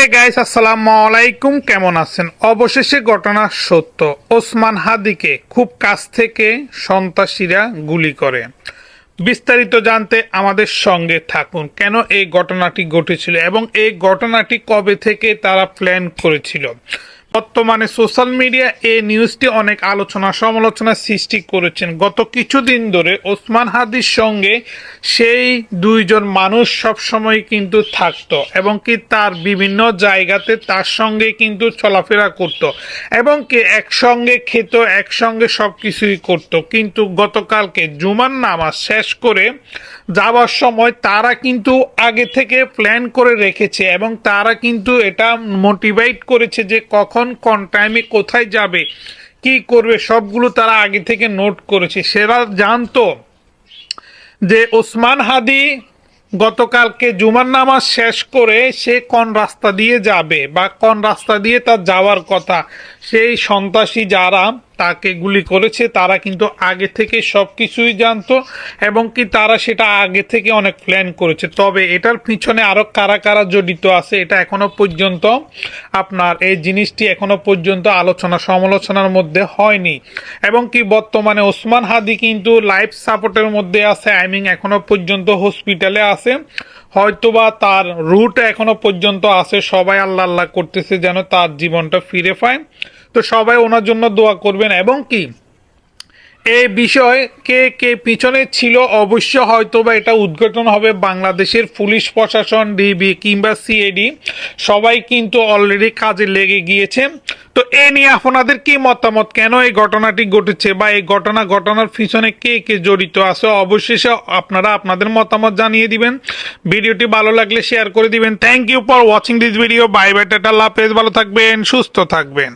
Hey guys আসসালামু আলাইকুম কেমন আছেন? অবশেষে ঘটনা সত্য। ওসমান হাদিকে খুব কাছ থেকে সন্ত্রাসীরা গুলি করে। বিস্তারিত জানতে আমাদের সঙ্গে থাকুন। কেন এই ঘটনাটি ঘটেছিল এবং এই ঘটনাটি কবে থেকে তারা প্ল্যান করেছিল? বর্তমানে সোশ্যাল মিডিয়া এই নিউজটি অনেক আলোচনা সমালোচনা সৃষ্টি করেছেন। গত কিছুদিন ধরে ওসমান হাদির সঙ্গে সেই দুইজন মানুষ সবসময় কিন্তু থাকতো এবং কি তার বিভিন্ন জায়গাতে তার সঙ্গে কিন্তু চলাফেরা করত এবং কি একসঙ্গে খেত, একসঙ্গে সব কিছুই করতো। কিন্তু গতকালকে জুমার নামাজ শেষ করে যাওয়ার সময় তারা কিন্তু আগে থেকে প্ল্যান করে রেখেছে এবং তারা কিন্তু এটা মোটিভেট করেছে যে কখন কোন টাইমে কোথায় যাবে, কি করবে, সবগুলো তারা আগে থেকে নোট করেছে। সেরা জানতো যে ওসমান হাদি গতকালকে জুমার নামাজ শেষ করে সে কোন রাস্তা দিয়ে যাবে বা কোন রাস্তা দিয়ে তার যাওয়ার কথা। সেই সন্ত্রাসী যারা তাকে গুলি করেছে, তারা কিন্তু আগে থেকে সব কিছুই জানতো এবং কি তারা সেটা আগে থেকে অনেক প্ল্যান করেছে। তবে এটার পিছনে আরও কারা কারা জড়িত আছে, এটা এখনও পর্যন্ত আপনার এই জিনিসটি এখনও পর্যন্ত আলোচনা, সমালোচনার মধ্যে হয়নি। এবং কি বর্তমানে ওসমান হাদি কিন্তু লাইফ সাপোর্টের মধ্যে আছে আই মিন এখনও পর্যন্ত হসপিটালে আছে। হয়তোবা তার রুট এখনও পর্যন্ত আছে, সবাই আল্লাহ আল্লাহ করতেছে যেন তার জীবনটা ফিরে পায়। তো সবাই ওনার জন্য দোয়া করবেন। এবং কি? এ বিষয় কে কে পিছনে ছিল, অবশ্য হয়তো বা এটা উদ্ঘাটন হবে বাংলাদেশের পুলিশ প্রশাসন, ডিবি কিংবা সিএডি। সবাই কিন্তু অলরেডি কাজে লেগে গিয়েছে। তো এ নিয়ে আপনাদের কি মতামত? কেন এই ঘটনাটি ঘটেছে বা এই ঘটনা ঘটনার পিছনে কে কে জড়িত আছে? অবশেষে আপনারা আপনাদের মতামত জানিয়ে দিবেন। ভিডিওটি ভালো লাগলে শেয়ার করে দিবেন। Thank you for watching this video bye bye tata love ভালো থাকবেন, সুস্থ থাকবেন।